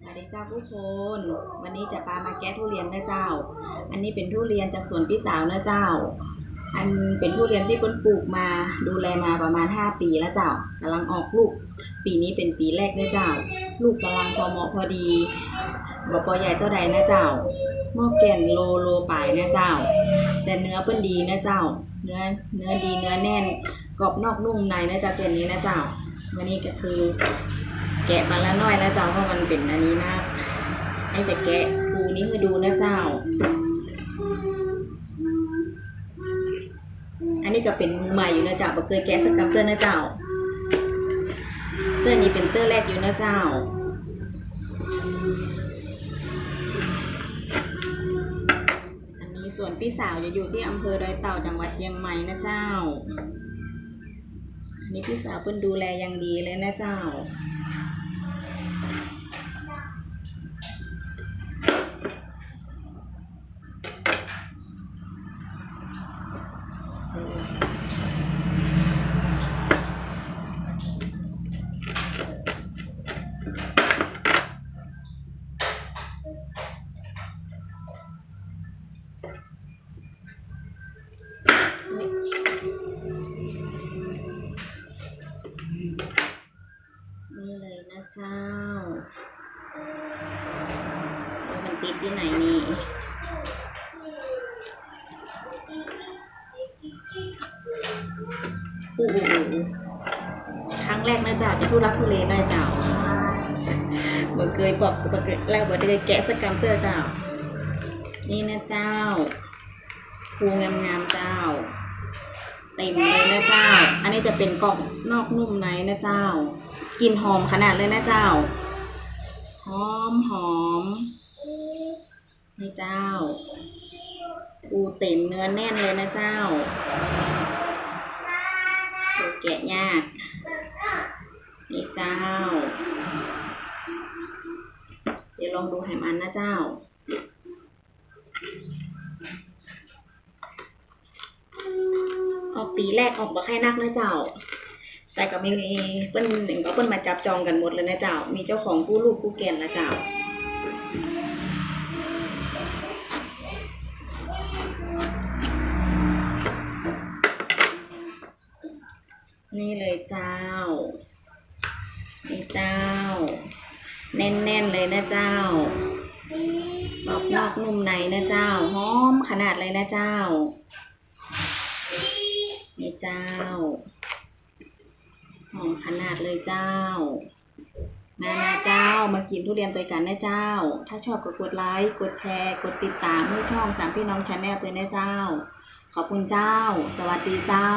สวัสดีเจ้าผู้คน วันนี้จะพามาแก้ทุเรียนนะเจ้า อันนี้เป็นทุเรียนจากสวนพี่สาวนะเจ้า อันเป็นทุเรียนที่เปิ้นปลูกมาดูแลมาประมาณ 5 ปีแล้วเจ้ากำลังออกลูก ปีนี้เป็นปีแรกนะเจ้า ลูกกำลังพอเหมาะพอดีบ่ปอใหญ่เท่าใดนะเจ้าหม้อแก่นโลโลปลายนะเจ้า แต่เนื้อเปิ้นดีนะเจ้า เนื้อเนื้อดีเนื้อแน่นกรอบนอกนุ่มในนะเจ้าตัวนี้นะเจ้าวันนี้ก็คือ แกะมาแล้วน้อยนะเจ้าเพราะมันเป็นอันนี้มากให้แต่แกะปูนี้มาดูนะเจ้า อันนี้ก็เป็นมือใหม่อยู่นะเจ้าบ่เคยแกะสักกับเตอร์นะเจ้าเตอร์นี้เป็นเตอร์แรกอยู่นะเจ้าอันนี้ส่วนพี่สาวจะอยู่ที่อำเภอดอยเต่าจังหวัดเชียงใหม่นะเจ้าอันนี้พี่สาวเพิ่นดูแลอย่างดีเลยนะเจ้า ติดที่ไหนนี่โอ้โหครั้งแรกนะเจ้าจะทุรักทุเลนะเจ้าบ่เคยบอกบ่เคยแล้วบ่เคยแกะสกกรรมเตอร์เจ้า นี่นะเจ้าภูงามๆเจ้าเต็มเลยนะเจ้า อันนี้จะเป็นกล่องนอกนุ่มในนะเจ้ากลิ่นหอมขนาดเลยนะเจ้า หอมหอม นี่เจ้าปูเต็มเนื้อแน่นเลยนะเจ้าดูแกะยาก นี่เจ้า เดี๋ยวลองดูไหมันนะเจ้าออกปีแรกออกบ่ค่อยนักนะเจ้า แต่ก็มีเปิ้นหนึ่งก็เปิ้นมาจับจองกันหมดเลยนะเจ้า มีเจ้าของผู้ลูกผู้แก่นละเจ้า เลยเจ้า นี่เจ้า แน่นๆเลยนะเจ้ากรอบนอกนุ่มในนะเจ้าหอมขนาดเลยนะเจ้า นี่เจ้าหอมขนาดเลยเจ้ามานะเจ้ามากินทุเรียนตัวกันนะเจ้า ถ้าชอบก็กดไลค์ กดแชร์ กดติดตามให้ช่องสามพี่น้องชาแนลตัวนะเจ้า ขอบคุณเจ้า สวัสดีเจ้า